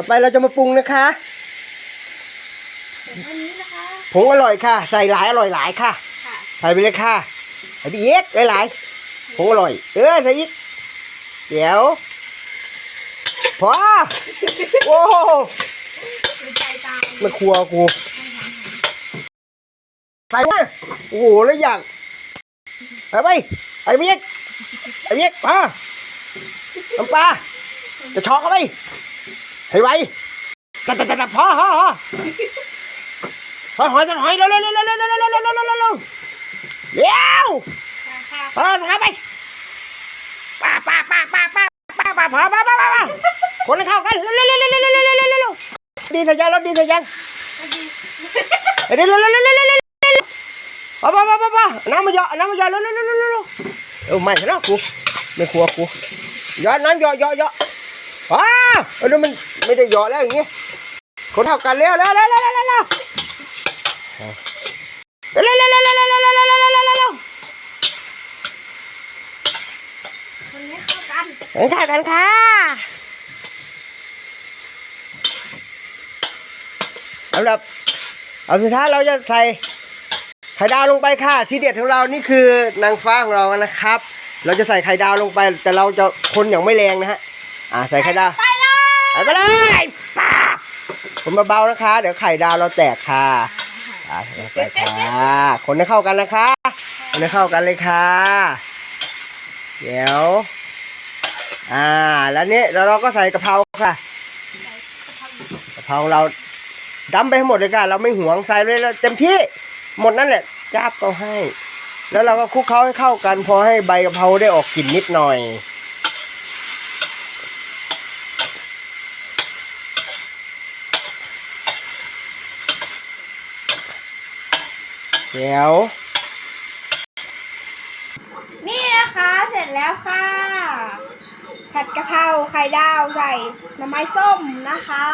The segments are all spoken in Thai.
ต่อไปเราจะมาปรุงนะคะเดี๋ยวอันนี้นะคะผงอร่อยค่ะ ใส่หลายอร่อยหลายค่ะ ค่ะใส่ไปเลยค่ะใส่ไปเยกหลายๆผงอร่อย เออใส่อีกเดี๋ยวพอโอ้โหดูใจตามไม่ครัวกูใส่มาโอ้โหแล้วอยากใส่ไปไอ้เมียกไอ้เมียกมาน้ำปลาจะช็อกเข้าไป ให้ไวจัดจัดจัดพอพอพอหอยหอยหอยเร็วเร็วเร็วเร็วเร็วเร็วเร็วเร็วเร็วเร็วเร็วเร็วเร็วค่ะเอทำไปป้าป้าป้าป้าป้าป้าป้าพอป้าป้าป้าป้าคนเข้ากันเร็วเร็วเร็วเร็วเร็วเร็วเร็วเร็วดีส่ยังรถดีใส่ยังเร็วเร็วเร็วเร็วเร็วเร็วเร็วป้าป้าป้าป้าป้าน้ำมันเยอะน้ำมันเยอะเร็วเร็วเร็วเร็วเร็วเออไม่ใช่นะกูไม่กลัวกูเยอะน้ำเยอะเยอะเยอะ ว้าเออมันไม่ได้เยอะแล้วอย่างงี้คนเท่ากันเร็วเร็วเร็วเร็วเร็วเร็วเร็วเร็วเร็วเร็วเร็วเร็วเร็วเร็วเร็วเร็วคนนี้เข้ากันเห็นข่าวกันค่ะสำหรับเอาสุดท้ายเราจะใส่ไข่ดาวลงไปค่ะ ที่เด็ดของเรานี่คือนางฟ้าของเรานะครับ เราจะใส่ไข่ดาวลงไป แต่เราจะคนอย่างไม่แรงนะฮะ อ่าใส่ไข่ดาวไปเลยใส่ไปเลยป้าบคนเบาๆนะคะ เดี๋ยวไข่ดาวเราแตกค่ะอ่าใส่ไปค่ะคนให้เข้ากันนะคะคนให้เข้ากันเลยค่ะ เดี๋ยว อ่า แล้วนี่แล้วเราก็ใส่กะเพราค่ะกะเพราของเราดำไปให้หมดเลยค่ะ เราไม่หวงใส่เลยเราเต็มที่หมดนั่นแหละจับก็ให้ แล้วเราก็คลุกเคล้าให้เข้ากัน พอให้ใบกะเพราได้ออกกลิ่นนิดหน่อย เดี๋ยว นี่นะคะเสร็จแล้วค่ะ ผัดกะเพราไข่ดาวใส่หน่อไม้ส้มนะคะ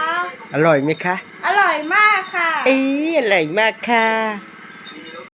อร่อยไหมคะ อร่อยมากค่ะ เอ้ยอร่อยมากค่ะ